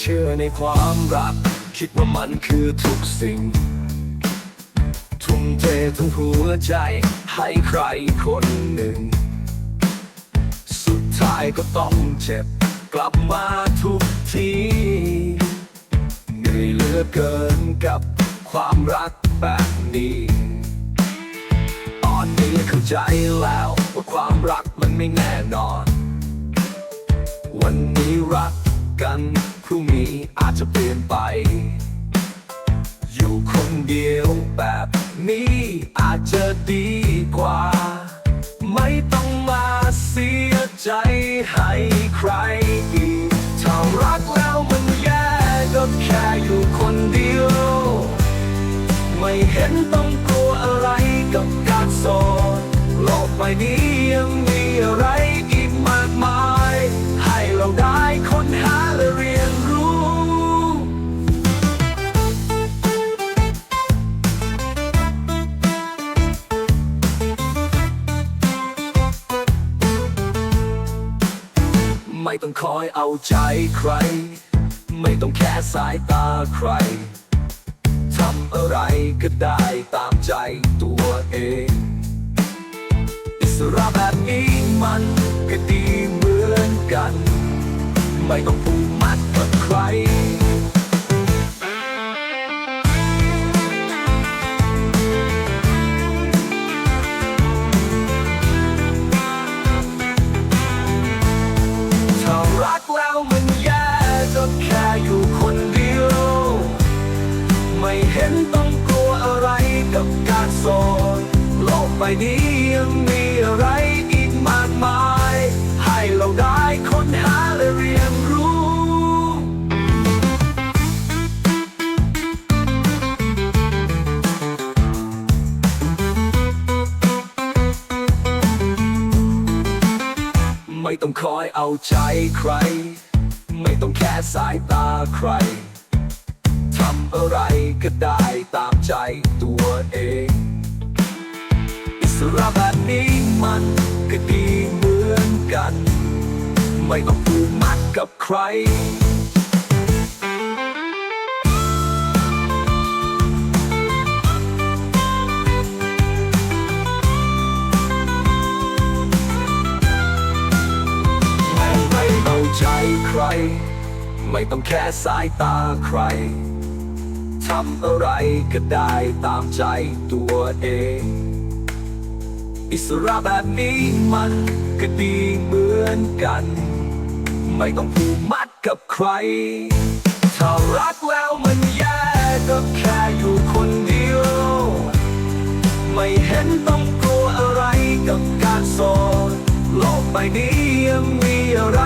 เชื่อในความรัก คิดว่ามันคือทุกสิ่ง ทุ่มเททั้งหัวใจให้ใครคนหนึ่ง สุดท้ายก็ต้องเจ็บ กลับมาทุกทีเหนื่อยเหลือเกินกับความรักแบบนี้ตอนนี้เข้าใจแล้วว่าความรักมันไม่แน่นอน วันนี้รักกัน รุ่งนี้อาจจะเปลี่ยนไป อยู่คนเดียวแบบนี้อาจจะดีกว่า ไม่ต้องมาเสียใจให้ใครอีกถ้ารักแล้วมันแย่ก็แค่อยู่คนเดียว ไม่เห็นต้องกลัวอะไรกับการโสดโลกใบนี้ ไม่ต้องคอยเอาใจใคร ไม่ต้องแค่สายตาใครทำอะไรก็ได้ตามใจตัวเอง อิสระแบบนี้มันก็ดีเหมือนกัน ไม่ต้องผูกมัดกับใคร ใบนี้ยังมีอะไรอีกมากมาย ให้เราได้ค้นหาและเรียนรู้ ไม่ต้องคอยเอาใจใคร ไม่ต้องแค่สายตาใครทำอะไรก็ได้ตามใจตัวเอง สระแบบนี้มันก็ดีเหมือนกัน ไม่ต้องผูกมัดกับใครไม่ไม่เอาใจใคร ไม่ต้องแค่สายตาใครทำอะไรก็ได้ตามใจตัวเอง อิสระแบบนี้มันก็ดีเหมือนกัน ไม่ต้องผูกมัดกับใคร ถ้ารักแล้วมันแย่ก็แค่อยู่คนเดียว ไม่เห็นต้องกลัวอะไรกับการโสดโลกใบนี้ยังมีอะไร